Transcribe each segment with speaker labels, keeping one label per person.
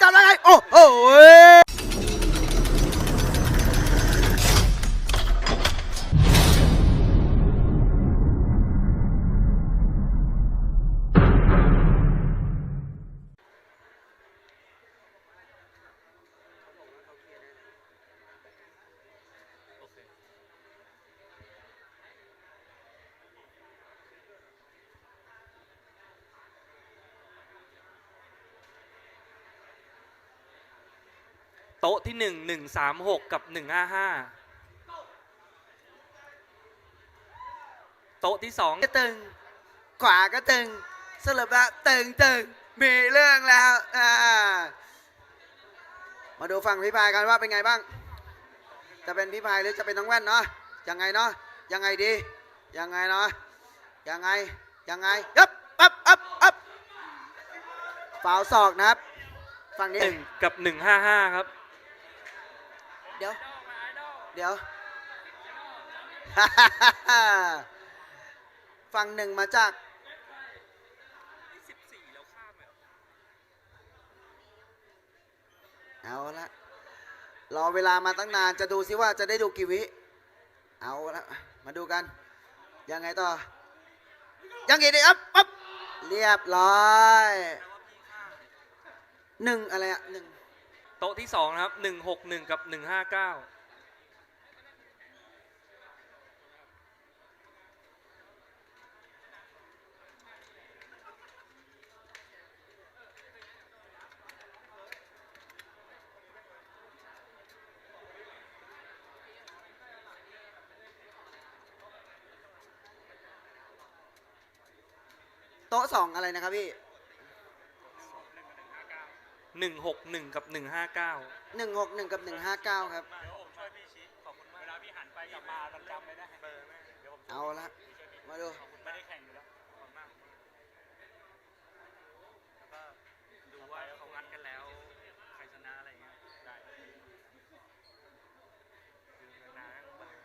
Speaker 1: จับได้ไง โอ้โหโต๊ะที่หนึ่งหนึ่งสามหกกับหนึ่งห้าห้าโต๊ะที่สอง
Speaker 2: ก็ตึง ขวาก็ตึง สรุปแล้วตึงตึงมีเรื่องแล้วอ่ามาดูฝั่งพี่พายกันว่าเป็นไงบ้าง จะเป็นพี่พายหรือจะเป็นน้องแว่นเนาะยังไงเนาะยังไงดียังไงเนาะยังไงยังไงยับอับอับอับฝาวศอกนะครับ ฝั่งนี้
Speaker 1: หนึ่งกับหนึ่งห้าห้าครับ
Speaker 2: เดี๋ยว เดี๋ยว ฝั่งหนึ่งมาจากเอาละรอเวลามาตั้งนานจะดูซิว่าจะได้ดูกี่วิ เอาละมาดูกัน ยังไงต่อ ยังไงดีครับปั๊บเรียบร้อยหนึ่งอะไรอะหนึ่ง
Speaker 1: โต๊ะที่สองนะครับหนึ่งหกหนึ่งกับหนึ่งห้าเก้า
Speaker 2: โต๊ะสองอะไรนะครับพี่
Speaker 1: หนึ่งหกหนึ่งกับหนึ่งห้าเก้า
Speaker 2: หนึ่งหกหนึ่งกับหนึ่งห้าเก้าครับ
Speaker 3: เวลาพี่หันไปกลับมามันจำไม่ได้เบอร์แม่เดี๋ยวผม
Speaker 2: เอาละมาดู
Speaker 3: ไม่ได้แข่งอยู่แล้วขอบคุณมากแล้วก็ดูว่าเขางัดกันแล้วใครชนะอะไรอย่างเงี้ยได้ดูนานๆเบอร์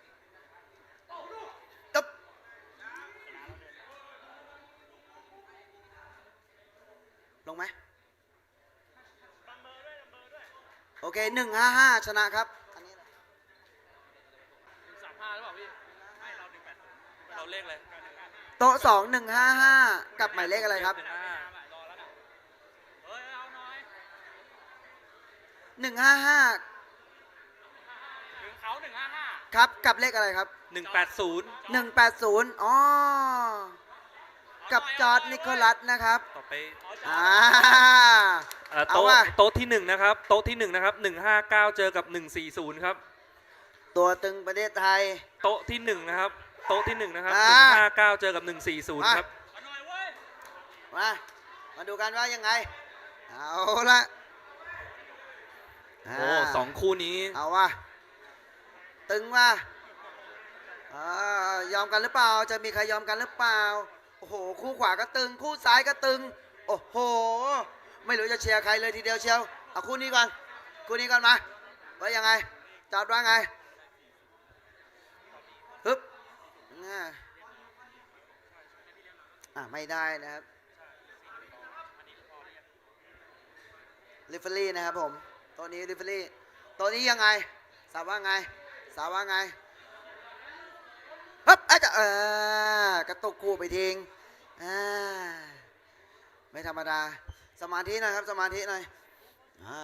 Speaker 2: ตึ๊บลงไหม โอเคหนึ่งห้าห้าชนะครับอันนี้นะ
Speaker 3: สามห้าหรือเปล่าพี่ให้เราหนึ่งแปด
Speaker 1: เราเลขอะไร
Speaker 2: โต๊ะสองหนึ่งห้าห้ากับหมายเลขอะไรครับ
Speaker 1: หนึ่งห้าห้าร
Speaker 3: อแล้วนะเฮ้ยเอาหน่อย
Speaker 2: หนึ่งห้าห้า
Speaker 3: ถึงเขาหนึ่งห้าห้า
Speaker 2: ครับกับเลขอะไรครับ
Speaker 1: หนึ่งแปดศูนย์
Speaker 2: หนึ่งแปดศูนย์อ๋อ กับจอร์ดนิโคลัสนะครับ
Speaker 1: ต่อไป
Speaker 2: อ่า
Speaker 1: เอ่อ
Speaker 2: เอา
Speaker 1: โต๊ะ
Speaker 2: ว่ะ
Speaker 1: โต๊ะที่หนึ่งนะครับโต๊ะที่หนึ่งนะครับหนึ่งห้าเก้าเจอกับหนึ่งสี่ศูนย์ครับ
Speaker 2: ตัวตึงประเทศไทย
Speaker 1: โต๊ะที่หนึ่งนะครับโต๊ะที่หนึ่งนะครับห
Speaker 2: อ่า
Speaker 1: นึ่งห้าเก้าเจอกับหนึ่งสี่ศูนย์
Speaker 2: มา
Speaker 1: ครับ
Speaker 3: เอาหน่อยเว้ย
Speaker 2: มามาดูกันว่ายังไง เอาละ
Speaker 1: โอ้สองคู่นี้
Speaker 2: เอาว่ะตึงว่ะอ่ายอมกันหรือเปล่า จะมีใครยอมกันหรือเปล่าโอ้โห คู่ขวาก็ตึง คู่ซ้ายก็ตึง โอ้โห ไม่รู้จะเชียร์ใครเลยทีเดียวเชียวเอาคู่นี้ก่อน คู่นี้ก่อนมาว่ายังไงจอดว่าไงฮึบอ่าไม่ได้นะครับลิฟเฟอรี่นะครับผม ตัวนี้ลิฟเฟอรี่ ตัวนี้ยังไง สาวว่าไง สาวว่าไงฮึบอาจจะเออ กระตุกคู่ไปทิ้งอ่าไม่ธรรมดา สมาธิหนะครับ สมาธิหน่อยอ่า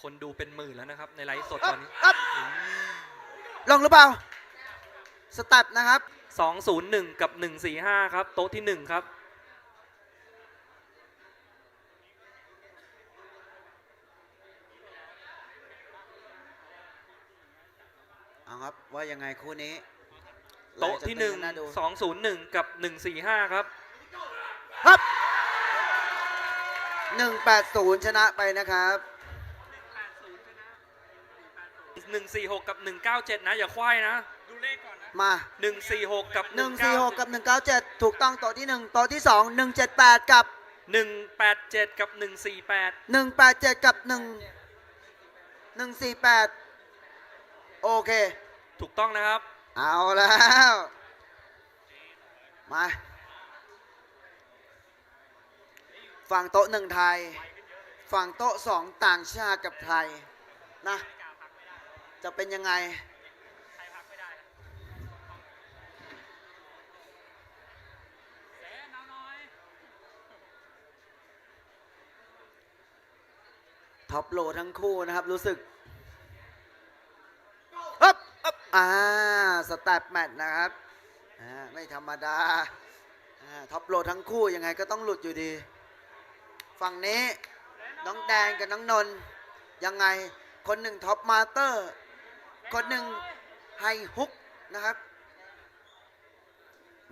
Speaker 1: คนดูเป็นหมื่นแล้วนะครับ ในไลฟ์สด
Speaker 2: ฮึ
Speaker 1: ต
Speaker 2: บ
Speaker 1: อนนี้
Speaker 2: ฮึบลงหรือเปล่าสเต็ปนะครับ
Speaker 1: สองศูนย์หนึ่งกับหนึ่งสี่ห้าครับ โต๊ะที่หนึ่งครับ
Speaker 2: เอาครับว่ายังไงคู่นี้
Speaker 1: โต๊ะที่หนึ่งา
Speaker 2: ดู
Speaker 1: สองศูนย์หนึ่งกับหนึ่งสี่ห้าครับ
Speaker 2: ครับหนึ่งแปดศูนย์ชนะไปนะครับ
Speaker 1: หนึ่งสี่หกกับหนึ่งเก้าเจ็ดนะ อย่าควายนะ
Speaker 3: ดูเลขก่อนนะ
Speaker 2: มา
Speaker 1: หนึ่งสี่หกกับ
Speaker 2: หนึ่งสี่หกกับหนึ่งเก้าเจ็ดถูกต้องโต๊ะที่หนึ่งโต๊ะที่สองหนึ่งเจ็ดแปดกับ
Speaker 1: หนึ่งแปดเจ็ดกับหนึ่งสี่แปด
Speaker 2: หนึ่งแปดเจ็ดกับหนึ่งหนึ่งสี่แปด โอเค
Speaker 1: ถูกต้องนะครับ
Speaker 2: เอาแล้ว มา ฝั่งโต๊ะหนึ่งไทย ฝั่งโต๊ะสองต่างชาติกับไทยนะ จะเป็นยังไงท็อปโหลทั้งคู่นะครับ รู้สึกฮึบฮึบ อ่าสแตปแมทนะครับอ่าไม่ธรรมดาอ่าท็อปโหลทั้งคู่ยังไงก็ต้องหลุดอยู่ดี ฝั่งนี้น้องแดงกับน้องนนท์ยังไงคนหนึ่งท็อปมาเตอร์ คนหนึ่งไฮฮุกนะครับ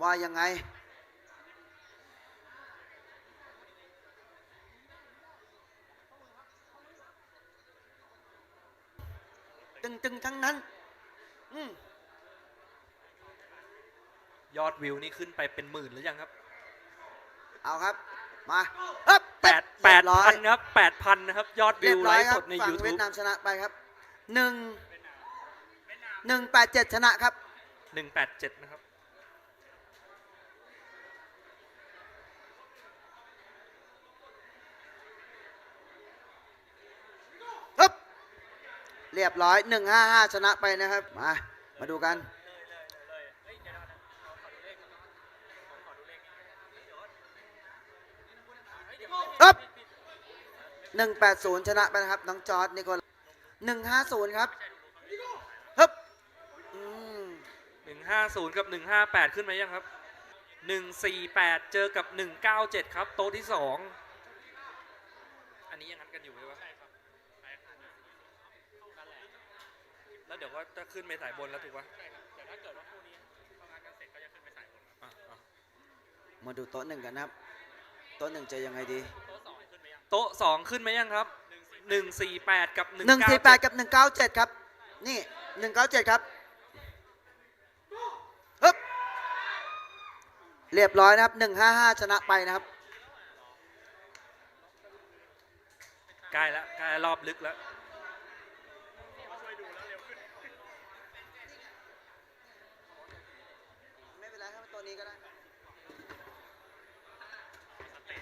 Speaker 2: ว่ายังไงตึงๆทั้งนั้น
Speaker 1: ยอดวิวนี่ขึ้นไปเป็นหมื่นหรือยังครับ
Speaker 2: เอาครับ มาฮึบ
Speaker 1: แปดแปด
Speaker 2: เรียบร้อ
Speaker 1: พั
Speaker 2: ย
Speaker 1: นครับแปดพันนะครับ ยอด
Speaker 2: เรี
Speaker 1: วิ
Speaker 2: ยวบ
Speaker 1: ไล
Speaker 2: ร้อย
Speaker 1: ฟ์
Speaker 2: ค
Speaker 1: ส
Speaker 2: รับ
Speaker 1: ดใน
Speaker 2: ฝั่งเวีย
Speaker 1: YouTube
Speaker 2: ดนามชนะไปครับหนึ่งหนึ่งแปดเจ็ดชนะครับ
Speaker 1: หนึ่งแปดเจ็ดนะครั
Speaker 2: บ เรียบร้อยหนึ่งห้าห้าชนะไปนะครับ มา มาดูกันฮึบหนึ่งแปดศูนย์ชนะไปนะครับ น้องจอร์ดนิโคลหนึ่งห้าศูนย์ครับฮึบอืม
Speaker 1: หนึ่งห้าศูนย์กับหนึ่งห้าแปดขึ้นไหมยังครับหนึ่งสี่แปดเจอกับหนึ่งเก้าเจ็ดครับ โต๊ะที่สองอันนี้ยังนัดกันอยู่ใช่ปะใช่ครับ แล้วเดี๋ยวก็จะขึ้นไปสายบนแล้วถูกปะใช่ครับแต่ถ้าเกิดว่าคู่นี้ทำงานกันเสร็จก็จะขึ้นไปสายบนอะ
Speaker 2: มาดูโต๊ะหนึ่งกันนะครับ โต๊ะหนึ่งจะยังไงดี
Speaker 1: โต๊ะสองขึ้นไหมยังครับหนึ่งสี่แปดกับหนึ่ง
Speaker 2: หนึ่ง
Speaker 1: เก้า
Speaker 2: สี่แปดกับหนึ่งเก้าเจ็ดครับ นี่หนึ่งเก้าเจ็ดครับฮึบเรียบร้อยนะครับหนึ่งห้าห้าชนะไปนะครับ
Speaker 1: ใกล้แล้วใกล้รอบลึกแล้ว
Speaker 2: ไม่เป็ นไรครับตัวนี้ก็ได้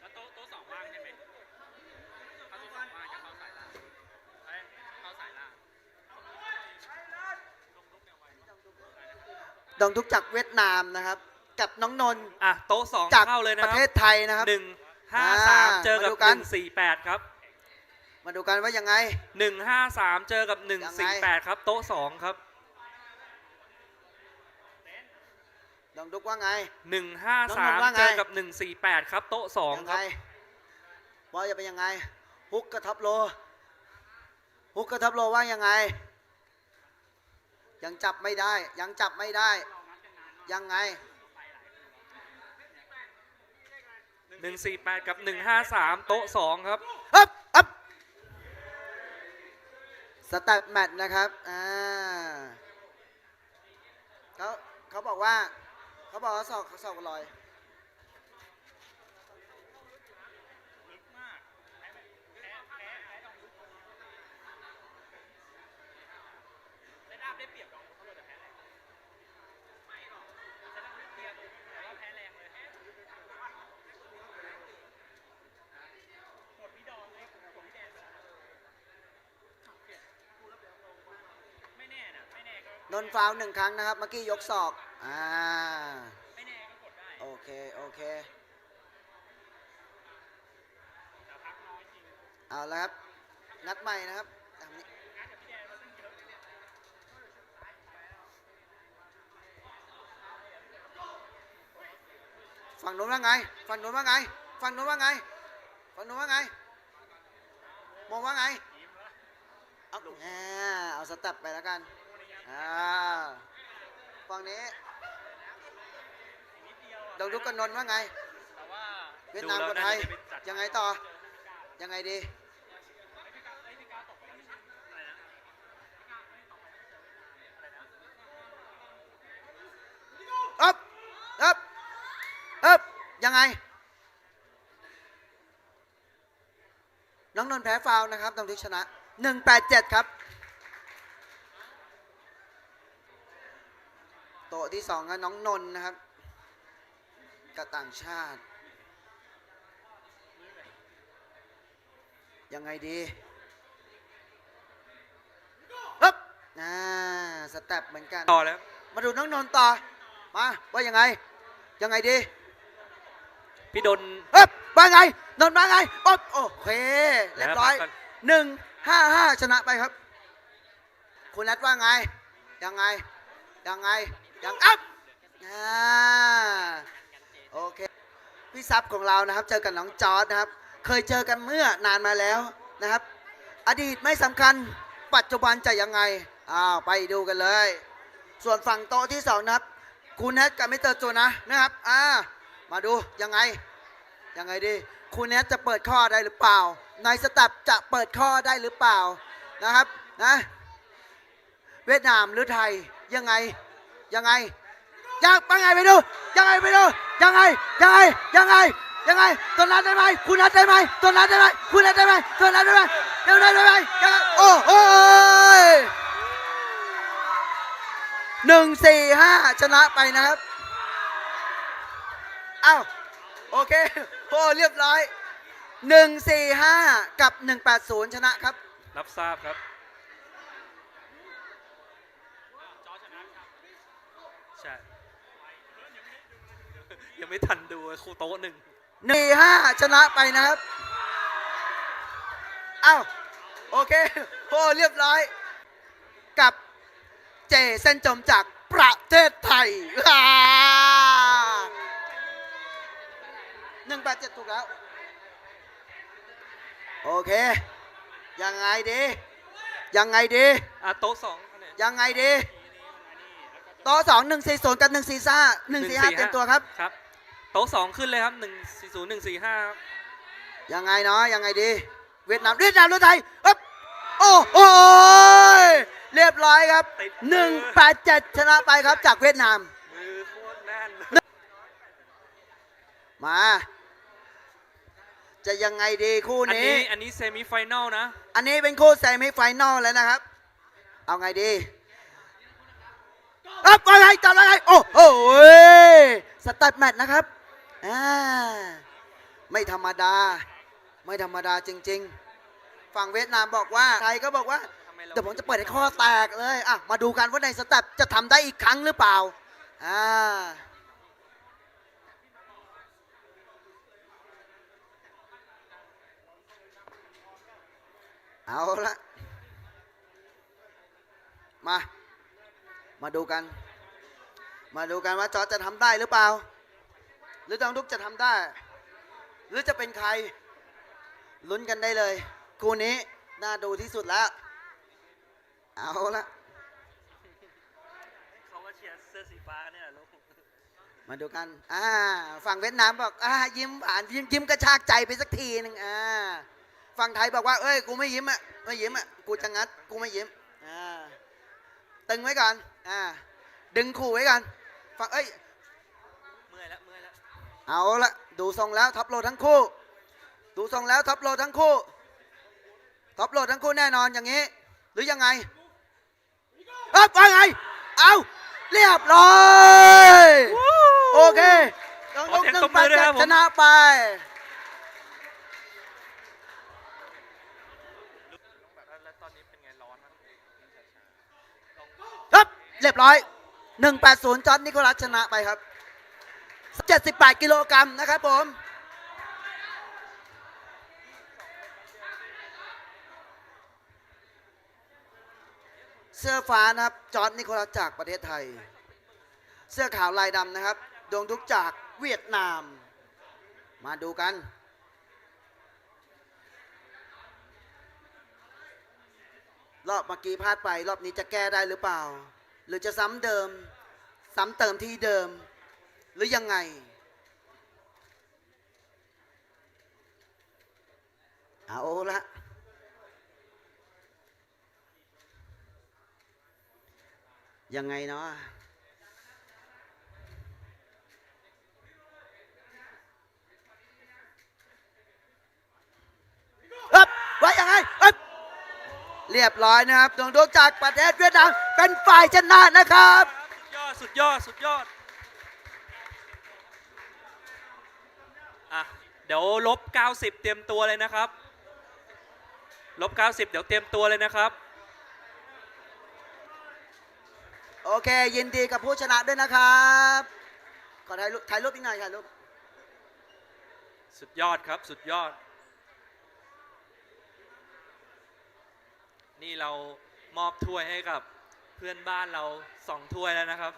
Speaker 3: แล้วโต๊ะโต๊ะสองว่างใช่ไหมถ้าโต๊ะสองว่างจะเข้าสายล่างเอ้ยเข้าสายล่าง
Speaker 2: ดองทุกจากเวียดนามนะครับ กับน้องนนท์
Speaker 1: อะโต๊ะสอง
Speaker 2: จาก
Speaker 1: เข้าเลยนะ
Speaker 2: ป
Speaker 1: ค
Speaker 2: ระ
Speaker 1: รับ
Speaker 2: เทศไทยนะครับ
Speaker 1: หนึ่งห้าสาม
Speaker 2: อ่า
Speaker 1: เจอกับ
Speaker 2: มาดูกั
Speaker 1: ห
Speaker 2: น
Speaker 1: นึ่งสี่แปดครับ
Speaker 2: มาดูกันว่ายังไง
Speaker 1: หนึ่งห้าสามเจอกับหนึ่ง
Speaker 2: ยัง
Speaker 1: สี่
Speaker 2: ไง
Speaker 1: แปดครับ โต๊ะสองครับ
Speaker 2: ดองทุกว่าไง
Speaker 1: หนึ่งห้า
Speaker 2: น้
Speaker 1: สา
Speaker 2: อง
Speaker 1: ม
Speaker 2: นนท์ว่าไง
Speaker 1: เจอกับหนึ่งสี่แปดครับ โต๊ะสอง
Speaker 2: ยัง
Speaker 1: ค
Speaker 2: ไง
Speaker 1: รับ
Speaker 2: ว่าจะเป็นยังไง ฮุกกับท็อปโล ฮุกกับท็อปโลว่ายังไง ยังจับไม่ได้ ยังจับไม่ได้ ยังไง
Speaker 1: หนึ่งสี่แปดกับหนึ่งห้าสามโต๊ะสองครับ
Speaker 2: ฮึบฮึบสแตทแมทนะครับ อ่าเขาเขาบอกว่า เขาบอกว่าสอบเขาสอบกันลอย
Speaker 3: เซตอัพได้เปรียบดองเขาเลยแต่แพ้แรงไม่หรอกเซตอัพได้เปรียบแต่ว่าแพ้แรงเลยหมดพี่ดองเลยผมพี่แดนไปแล้วไม่แน่นะไม่แน่ก็
Speaker 2: นนท์ฟาวล์หนึ่งครั้งนะครับ เมื่อกี้ยกศอก อ่า
Speaker 3: ไม่แน่ก็กดได้
Speaker 2: โอเค โอเค
Speaker 3: แต่พักน้อยจริง
Speaker 2: เอาละครับ นัดใหม่นะครับตามนี้ฝั่งโน้นว่าไง ฝั่งโน้นว่าไง ฝั่งโน้นว่าไง ฝั่งโน้นว่าไง มองว่าไง เอาแหมเอาสเต็ปไปแล้วกัน อ่า ฝั่งนี้ ดองดุกกนนนท์ว่าไง
Speaker 3: แต่ว่า
Speaker 2: เวียดนามกับไทย ยังไงต่อ ยังไงดีอ๊บอ๊บอ๊บยังไง น้องนนท์แพ้ฟาวนะครับตรงที่ชนะ 187 ครับโต๊ะที่สองก็น้องนนท์นะครับ กับต่างชาติ ยังไงดีฮึบอ่าสเต็ปเหมือนกัน
Speaker 1: ต่อแล้ว
Speaker 2: มาดูน้องนนท์ต่อ มาว่ายังไง ยังไงดี
Speaker 1: พี่ดน
Speaker 2: ฮึบว่าไงนนท์ว่าไงอ๊บโอเคเรียบร้อย
Speaker 1: แล้วพักก่อน
Speaker 2: หนึ่งห้าห้าชนะไปครับ คุณนัทว่าไง ยังไง ยังไง ยังอัพอ่า โอเคพี่ซับของเรานะครับ เจอกับน้องจอร์ดนะครับ เคยเจอกันเมื่อนานมาแล้วนะครับ อดีตไม่สำคัญ ปัจจุบันจะยังไงอ้าวไปดูกันเลย ส่วนฝั่งโต๊ะที่สองนะครับ คุณแนทกับมิสเตอร์จูนะนะครับอ่ามาดูยังไงยังไงดี คุณแนทจะเปิดข้อได้หรือเปล่าในสตับจะเปิดข้อได้หรือเปล่านะครับนะเวียดนามหรือไทยยังไงยังไง ยังไปไงไปดู ยังไงไปดู ยังไง ยังไง ยังไง ยังไงตัวนั้นได้ไหมคุณนัทได้ไหมตัวนั้นได้ไหมคุณนัทได้ไหมตัวนั้นได้ไหมตัวนั้นได้ไหมยังไงโอ้โหหนึ่งสี่ห้าชนะไปนะครับอ้าวโอเคโอ้เรียบร้อยหนึ่งสี่ห้ากับหนึ่งแปดศูนย์ชนะครับ
Speaker 1: รับทราบครับ
Speaker 3: จอชนะครับ
Speaker 1: ใช่ ยังไม่ทันดูครูโต๊ะหนึ่ง
Speaker 2: หนึ่งห้าชนะไปนะครับอ้าวโอเคโอ้เรียบร้อย กับเจเส้นจมจากประเทศไทยหนึ่งแปดเจ็ดถูกแล้ว โอเค ยังไงดี ยังไงดี
Speaker 1: อะโต๊ะสองอันไหน
Speaker 2: ยังไงดีโต๊ะสองหนึ่งสี่ศูนย์กับหนึ่งสี่ห้าหนึ่งสี่ห้าเต็มตัวครับ
Speaker 1: ครับโต๊ะสองขึ้นเลยครับหนึ่งสี่ศูนย์หนึ่งสี่ห้าครับ
Speaker 2: ยังไงเนาะยังไงดี เวียดนามเวียดนามหรือไทยอ๊บโอ้โหเรียบร้อยครับหนึ่งแปดเจ็ดชนะไปครับจากเวียดนาม
Speaker 1: มือโคตรแน่น
Speaker 2: มา จะยังไงดีคู่
Speaker 1: อัน
Speaker 2: นี้
Speaker 1: นี้ อันนี้เซมิไฟแนลนะ
Speaker 2: อันนี้เป็นคู่เซมิไฟแนลแล้วนะครับ เอาไงดีอ๊บว่าไงจับว่าไงโอ้โหสตัดแมตช์นะครับ อ่าไม่ธรรมดา ไม่ธรรมดาจริง ๆ ฝั่งเวียดนามบอกว่าไทยก็บอกว่า
Speaker 1: ทำไมเรา
Speaker 2: เดี๋ยวผมจะเปิดให้ข้อแตกเลยอะมาดูกันว่าในสเต็ปจะทำได้อีกครั้งหรือเปล่าอ่าเอาละมา มาดูกัน มาดูกันว่าจอร์จจะทำได้หรือเปล่า หรือจองทุกจะทำได้ หรือจะเป็นใครลุ้นกันได้เลยคู่นี้น่าดูที่สุดแล้ว เอาละ
Speaker 1: เขาก็เชียร์เสื้อสีฟ้าเนี่ยลูก
Speaker 2: มาดูกัน อ่า ฝั่งเวียดนามบอก อ่า ยิ้มหวานยิ้มยิ้มกระชากใจไปสักทีหนึ่งอ่า ฝั่งไทยบอกว่า เอ้ย กูไม่ยิ้มอะ ไม่ยิ้มอะ กูจะงัด กูไม่ยิ้ม อ่า ตึงไว้ก่อน อ่า ดึงขู่ไว้ก่อน ฝั่ง เอ้ย
Speaker 1: เมื่อยแล้วเมื่อยแล้ว
Speaker 2: เอาละดูทรงแล้วท็อปโลทั้งคู่ ดูทรงแล้วท็อปโลทั้งคู่ท็อปโลทั้งคู่แน่นอนอย่างนี้ หรือยังไงเอ๊ะว่าไง เอาเรียบร้อยโอเคต้อง
Speaker 1: ขอเสียง
Speaker 2: หนึ่งแปชนะไป
Speaker 1: แล้วตอนนี้เป็นไงร้อนไหม
Speaker 2: ครับเรียบร้อย 180จอร์นนิโคลัสชนะไปครับ 78 กิโลกรัมนะครับผม เสื้อฟ้านะครับ จอร์นนิโคลัสจากประเทศไทย เสื้อขาวลายดำนะครับ ดวงทุกจากเวียดนาม มาดูกันรอบเมื่อกี้พลาดไป รอบนี้จะแก้ได้หรือเปล่า หรือจะซ้ำเดิม ซ้ำเติมที่เดิม หรือยังไง เอาละยังไงเนาะเอ๊บว่ายังไงเรียบร้อยนะครับดวงดวงจากประเทศเวียดนามเป็นฝ่ายชนะนะครับ
Speaker 1: สุดยอด สุดยอด สุดยอด อะ เดี๋ยวลบ 90 เตรียมตัวเลยนะครับลบ 90 เดี๋ยวเตรียมตัวเลยนะครับ
Speaker 2: โอเค ยินดีกับผู้ชนะด้วยนะครับ ขอถ่ายรูปถ่ายรูปอีกหน่อยถ่ายรูป
Speaker 1: สุดยอดครับสุดยอด นี่เรามอบถ้วยให้กับเพื่อนบ้านเราสองถ้วยแล้วนะครับ